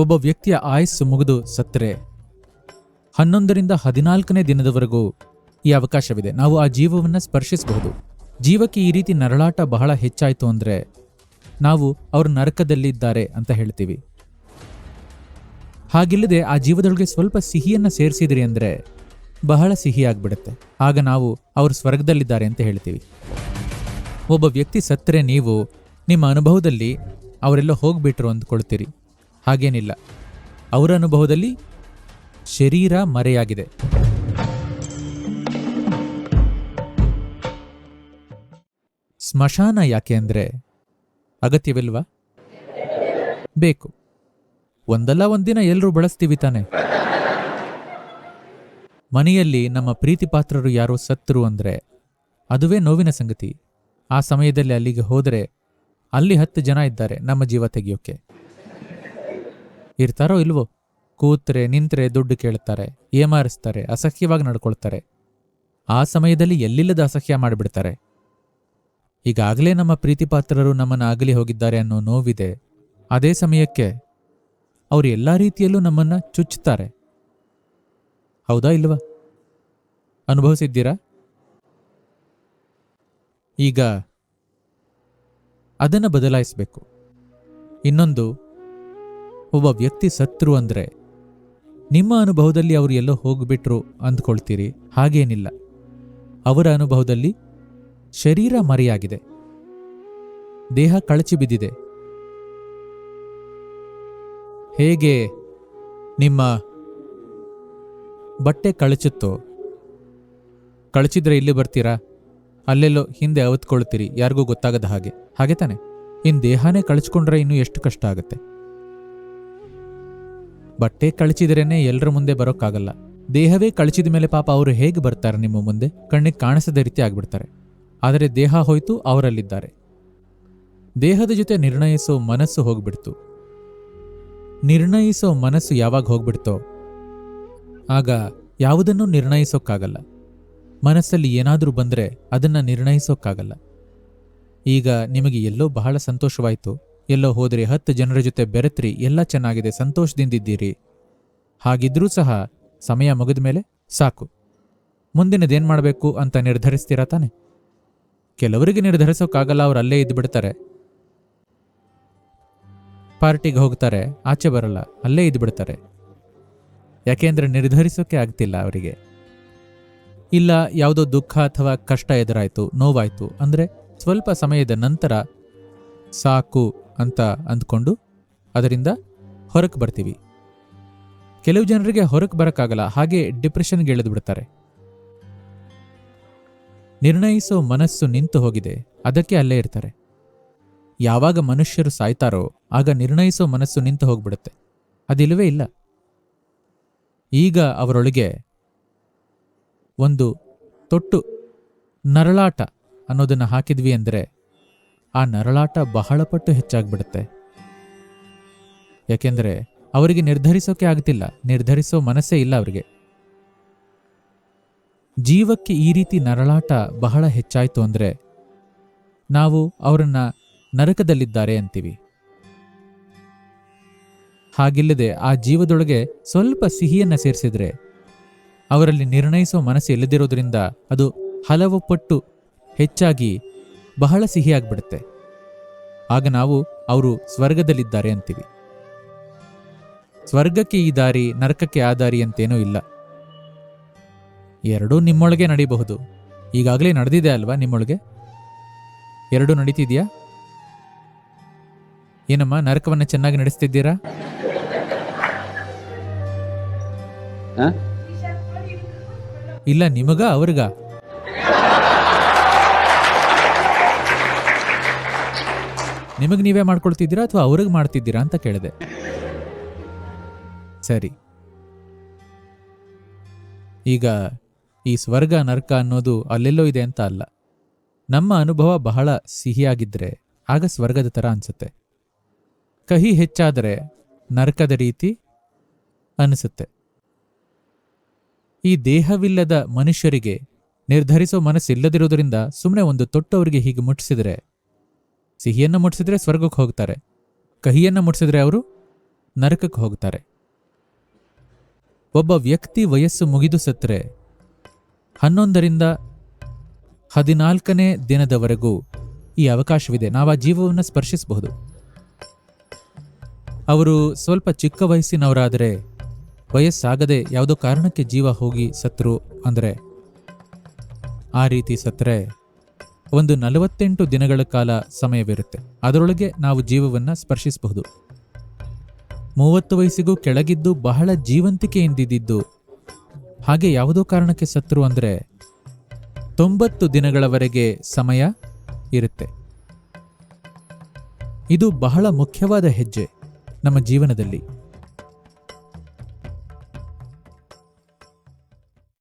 ಒಬ್ಬ ವ್ಯಕ್ತಿಯ ಆಯಸ್ಸು ಮುಗಿದು ಸತ್ತರೆ. ಹನ್ನೊಂದರಿಂದ ಹದಿನಾಲ್ಕನೇ ದಿನದವರೆಗೂ ಈ ಅವಕಾಶವಿದೆ. ನಾವು ಆ ಜೀವವನ್ನು ಸ್ಪರ್ಶಿಸಬಹುದು. ಜೀವಕ್ಕೆ ಈ ರೀತಿ ನರಳಾಟ ಬಹಳ ಹೆಚ್ಚಾಯಿತು ಅಂದರೆ ನಾವು ಅವರು ನರಕದಲ್ಲಿದ್ದಾರೆ ಅಂತ ಹೇಳ್ತೀವಿ. ಹಾಗಿಲ್ಲದೆ ಆ ಜೀವದೊಳಗೆ ಸ್ವಲ್ಪ ಸಿಹಿಯನ್ನು ಸೇರಿಸಿದ್ರಿ ಅಂದರೆ ಬಹಳ ಸಿಹಿ ಆಗ್ಬಿಡುತ್ತೆ. ಆಗ ನಾವು ಅವರು ಸ್ವರ್ಗದಲ್ಲಿದ್ದಾರೆ ಅಂತ ಹೇಳ್ತೀವಿ. ಒಬ್ಬ ವ್ಯಕ್ತಿ ಸತ್ತರೆ ನೀವು ನಿಮ್ಮ ಅನುಭವದಲ್ಲಿ ಅವರೆಲ್ಲ ಹೋಗ್ಬಿಟ್ರು ಅಂದ್ಕೊಳ್ತೀರಿ. ಹಾಗೇನಿಲ್ಲ. ಅವರ ಅನುಭವದಲ್ಲಿ ಶರೀರ ಮರೆಯಾಗಿದೆ. ಸ್ಮಶಾನ ಯಾಕೆ ಅಂದರೆ ಅಗತ್ಯವಿಲ್ವಾ? ಬೇಕು. ಒಂದಲ್ಲ ಒಂದಿನ ಎಲ್ಲರೂ ಬಳಸ್ತೀವಿ ತಾನೆ. ಮನೆಯಲ್ಲಿ ನಮ್ಮ ಪ್ರೀತಿ ಪಾತ್ರರು ಯಾರೋ ಸತ್ತರು ಅಂದರೆ ಅದುವೇ ನೋವಿನ ಸಂಗತಿ. ಆ ಸಮಯದಲ್ಲಿ ಅಲ್ಲಿಗೆ ಹೋದರೆ ಅಲ್ಲಿ ಹತ್ತು ಜನ ಇದ್ದಾರೆ ನಮ್ಮ ಜೀವ ತೆಗೆಯೋಕೆ. ಇರ್ತಾರೋ ಇಲ್ವೋ? ಕೂತ್ರೆ, ನಿಂತ್ರೆ ದುಡ್ಡು ಕೇಳ್ತಾರೆ, ಏಮಾರಿಸ್ತಾರೆ, ಅಸಹ್ಯವಾಗಿ ನಡ್ಕೊಳ್ತಾರೆ. ಆ ಸಮಯದಲ್ಲಿ ಎಲ್ಲಿಲ್ಲದ ಅಸಹ್ಯ ಮಾಡಿಬಿಡ್ತಾರೆ? ಈಗಾಗಲೇ ನಮ್ಮ ಪ್ರೀತಿಪಾತ್ರರು ನಮ್ಮನ್ನು ಆಗಲಿ ಹೋಗಿದ್ದಾರೆ ಅನ್ನೋ ನೋವಿದೆ. ಅದೇ ಸಮಯಕ್ಕೆ ಅವರು ಎಲ್ಲ ರೀತಿಯಲ್ಲೂ ನಮ್ಮನ್ನು ಚುಚ್ಚುತ್ತಾರೆ ಹೌದಾ ಇಲ್ವಾ? ಅನುಭವಿಸಿದ್ದೀರಾ? ಈಗ ಅದನ್ನು ಬದಲಾಯಿಸಬೇಕು. ಇನ್ನೊಂದು ಒಬ್ಬ ವ್ಯಕ್ತಿ ಸತ್ರು ಅಂದರೆ, ನಿಮ್ಮ ಅನುಭವದಲ್ಲಿ ಅವರು ಎಲ್ಲೋ ಹೋಗ್ಬಿಟ್ರು ಅಂದ್ಕೊಳ್ತೀರಿ, ಹಾಗೇನಿಲ್ಲ. ಅವರ ಅನುಭವದಲ್ಲಿ ಶರೀರ ಮರೆಯಾಗಿದೆ. ದೇಹ ಕಳಚಿ ಬಿದ್ದಿದೆ. ಹೇಗೆ ನಿಮ್ಮ ಬಟ್ಟೆ ಕಳಚುತ್ತೋ, ಕಳಚಿದ್ರೆ ಇಲ್ಲಿ ಬರ್ತೀರಾ? ಅಲ್ಲೆಲ್ಲೋ ಹಿಂದೆ ಅವತ್ಕೊಳ್ತೀರಿ, ಯಾರಿಗೂ ಗೊತ್ತಾಗದ ಹಾಗೆ. ಹಾಗೆ ತಾನೆ. ಇನ್ನು ದೇಹನೇ ಕಳಚ್ಕೊಂಡ್ರೆ ಇನ್ನೂ ಎಷ್ಟು ಕಷ್ಟ ಆಗುತ್ತೆ? ಬಟ್ಟೆ ಕಳಚಿದ್ರೇನೆ ಎಲ್ಲರ ಮುಂದೆ ಬರೋಕ್ಕಾಗಲ್ಲ. ದೇಹವೇ ಕಳಚಿದ ಮೇಲೆ ಪಾಪ ಅವರು ಹೇಗೆ ಬರ್ತಾರೆ ನಿಮ್ಮ ಮುಂದೆ? ಕಣ್ಣಿಗೆ ಕಾಣಿಸದ ರೀತಿ ಆಗ್ಬಿಡ್ತಾರೆ. ಆದರೆ ದೇಹ ಹೋಯ್ತು, ಅವರಲ್ಲಿದ್ದಾರೆ. ದೇಹದ ಜೊತೆ ನಿರ್ಣಯಿಸೋ ಮನಸ್ಸು ಹೋಗ್ಬಿಡ್ತು. ನಿರ್ಣಯಿಸೋ ಮನಸ್ಸು ಯಾವಾಗ ಹೋಗ್ಬಿಡ್ತೋ? ಆಗ ಯಾವುದನ್ನು ನಿರ್ಣಯಿಸೋಕ್ಕಾಗಲ್ಲ. ಮನಸ್ಸಲ್ಲಿ ಏನಾದರೂ ಬಂದರೆ ಅದನ್ನು ನಿರ್ಣಯಿಸೋಕ್ಕಾಗಲ್ಲ. ಈಗ ನಿಮಗೆ ಎಲ್ಲೋ ಬಹಳ ಸಂತೋಷವಾಯಿತು. ಎಲ್ಲೋ ಹೋದ್ರಿ ಹತ್ತು ಜನರ ಜೊತೆ ಬೆರೆತ್ರಿ, ಎಲ್ಲ ಚೆನ್ನಾಗಿದೆ, ಸಂತೋಷದಿಂದಿದ್ದೀರಿ. ಹಾಗಿದ್ರೂ ಸಹ ಸಮಯ ಮುಗಿದ ಮೇಲೆ ಸಾಕು. ಮುಂದಿನದೇನ್ ಮಾಡಬೇಕು ಅಂತ ನಿರ್ಧರಿಸ್ತೀರಾ ತಾನೆ? ಕೆಲವರಿಗೆ ನಿರ್ಧರಿಸೋಕ್ಕಾಗಲ್ಲ, ಅವ್ರು ಅಲ್ಲೇ ಇದ್ದು ಬಿಡ್ತಾರೆ ಪಾರ್ಟಿಗೆ ಹೋಗ್ತಾರೆ, ಆಚೆ ಬರಲ್ಲ, ಅಲ್ಲೇ ಇದ್ದು ಬಿಡ್ತಾರೆ ಯಾಕೆಂದ್ರೆ ನಿರ್ಧರಿಸೋಕೆ ಆಗ್ತಿಲ್ಲ ಅವರಿಗೆ. ಇಲ್ಲ, ಯಾವುದೋ ದುಃಖ ಅಥವಾ ಕಷ್ಟ ಎದುರಾಯಿತು, ನೋವಾಯ್ತು, ಅಂದ್ರೆ ಸ್ವಲ್ಪ ಸಮಯದ ನಂತರ ಸಾಕು ಅಂತ ಅಂದ್ಕೊಂಡು ಅದರಿಂದ ಹೊರಕ್ಕೆ ಬರ್ತೀವಿ. ಕೆಲವು ಜನರಿಗೆ ಹೊರಕ್ಕೆ ಬರೋಕ್ಕಾಗಲ್ಲ, ಹಾಗೆ ಡಿಪ್ರೆಷನ್ಗೆ ಇಳಿದು ಬಿಡ್ತಾರೆ. ನಿರ್ಣಯಿಸೋ ಮನಸ್ಸು ನಿಂತು ಹೋಗಿದೆ, ಅದಕ್ಕೆ ಅಲ್ಲೇ ಇರ್ತಾರೆ. ಯಾವಾಗ ಮನುಷ್ಯರು ಸಾಯ್ತಾರೋ, ಆಗ ನಿರ್ಣಯಿಸೋ ಮನಸ್ಸು ನಿಂತು ಹೋಗ್ಬಿಡುತ್ತೆ. ಅದಿಲ್ಲವೇ ಇಲ್ಲ. ಈಗ ಅವರೊಳಗೆ ಒಂದು ತೊಟ್ಟು ನರಳಾಟ ಅನ್ನೋದನ್ನು ಹಾಕಿದ್ವಿ ಅಂದರೆ ಆ ನರಳಾಟ ಬಹಳ ಪಟ್ಟು ಹೆಚ್ಚಾಗ್ಬಿಡುತ್ತೆ. ಯಾಕೆಂದರೆ ಅವರಿಗೆ ನಿರ್ಧರಿಸೋಕೆ ಆಗ್ತಿಲ್ಲ, ನಿರ್ಧರಿಸೋ ಮನಸ್ಸೇ ಇಲ್ಲ ಅವರಿಗೆ. ಜೀವಕ್ಕೆ ಈ ರೀತಿ ನರಳಾಟ ಬಹಳ ಹೆಚ್ಚಾಯಿತು ಅಂದರೆ ನಾವು ಅವರನ್ನು ನರಕದಲ್ಲಿದ್ದಾರೆ ಅಂತೀವಿ. ಹಾಗಿಲ್ಲದೆ ಆ ಜೀವದೊಳಗೆ ಸ್ವಲ್ಪ ಸಿಹಿಯನ್ನು ಸೇರಿಸಿದರೆ ಅವರಲ್ಲಿ ನಿರ್ಣಯಿಸೋ ಮನಸ್ಸು ಇಲ್ಲದಿರೋದ್ರಿಂದ ಅದು ಹಲವು ಪಟ್ಟು ಹೆಚ್ಚಾಗಿ ಬಹಳ ಸಿಹಿಯಾಗ್ಬಿಡುತ್ತೆ. ಆಗ ನಾವು ಅವರು ಸ್ವರ್ಗದಲ್ಲಿದ್ದಾರೆ ಅಂತೀವಿ. ಸ್ವರ್ಗಕ್ಕೆ ಈ ದಾರಿ ನರಕಕ್ಕೆ ಆ ದಾರಿ ಅಂತೇನೂ ಇಲ್ಲ. ಎರಡೂ ನಿಮ್ಮೊಳಗೆ ನಡೀಬಹುದು. ಈಗಾಗಲೇ ನಡೆದಿದೆ ಅಲ್ವಾ ನಿಮ್ಮೊಳಗೆ? ಎರಡೂ ನಡೀತಿದೆಯಾ? ಏನಮ್ಮ ನರಕವನ್ನ ಚೆನ್ನಾಗಿ ನಡೆಸ್ತಿದ್ದೀರಾ? ಹ? ಇಲ್ಲ ನಿಮಗ ಅವ್ರಿಗ? ನಿಮಗ್ ನೀವೇ ಮಾಡ್ಕೊಳ್ತಿದ್ದೀರಾ ಅಥವಾ ಅವ್ರಿಗೆ ಮಾಡ್ತಿದ್ದೀರಾ ಅಂತ ಕೇಳಿದೆ. ಸರಿ. ಈಗ ಈ ಸ್ವರ್ಗ, ನರ್ಕ ಅನ್ನೋದು ಅಲ್ಲೆಲ್ಲೋ ಇದೆ ಅಂತ ಅಲ್ಲ. ನಮ್ಮ ಅನುಭವ ಬಹಳ ಸಿಹಿಯಾಗಿದ್ರೆ ಆಗ ಸ್ವರ್ಗದ ಥರ ಅನಿಸುತ್ತೆ. ಕಹಿ ಹೆಚ್ಚಾದರೆ ನರಕದ ರೀತಿ ಅನಿಸುತ್ತೆ. ಈ ದೇಹವಿಲ್ಲದ ಮನುಷ್ಯರಿಗೆ ನಿರ್ಧರಿಸೋ ಮನಸ್ಸಿಲ್ಲದಿರೋದ್ರಿಂದ ಸುಮ್ಮನೆ ಒಂದು ತೊಟ್ಟವರಿಗೆ ಹೀಗೆ ಮುಟ್ಟಿಸಿದ್ರೆ ಸಿಹಿಯನ್ನು ಮುಟ್ಟಿಸಿದ್ರೆ ಸ್ವರ್ಗಕ್ಕೆ ಹೋಗ್ತಾರೆ. ಕಹಿಯನ್ನು ಮುಟ್ಟಿಸಿದ್ರೆ ಅವರು ನರಕಕ್ಕೆ ಹೋಗ್ತಾರೆ. ಒಬ್ಬ ವ್ಯಕ್ತಿ ವಯಸ್ಸು ಮುಗಿದು ಸತ್ತರೆ ಹನ್ನೊಂದರಿಂದ ಹದಿನಾಲ್ಕನೇ ದಿನದವರೆಗೂ ಈ ಅವಕಾಶವಿದೆ. ನಾವು ಆ ಜೀವವನ್ನು ಸ್ಪರ್ಶಿಸಬಹುದು. ಅವರು ಸ್ವಲ್ಪ ಚಿಕ್ಕ ವಯಸ್ಸಿನವರಾದರೆ ವಯಸ್ಸಾಗದೆ ಯಾವುದೋ ಕಾರಣಕ್ಕೆ ಜೀವ ಹೋಗಿ ಸತ್ರು ಅಂದರೆ ಆ ರೀತಿ ಸತ್ತರೆ ಒಂದು ನಲವತ್ತೆಂಟು ದಿನಗಳ ಕಾಲ ಸಮಯವಿರುತ್ತೆ. ಅದರೊಳಗೆ ನಾವು ಜೀವವನ್ನು ಸ್ಪರ್ಶಿಸಬಹುದು. ಮೂವತ್ತು ವಯಸ್ಸಿಗೂ ಕೆಳಗಿದ್ದು ಬಹಳ ಜೀವಂತಿಕೆಯಿಂದಿದ್ದು ಹಾಗೆ ಯಾವುದೋ ಕಾರಣಕ್ಕೆ ಸತ್ರು ಅಂದರೆ ತೊಂಬತ್ತು ದಿನಗಳವರೆಗೆ ಸಮಯ ಇರುತ್ತೆ. ಇದು ಬಹಳ ಮುಖ್ಯವಾದ ಹೆಜ್ಜೆ ನಮ್ಮ ಜೀವನದಲ್ಲಿ.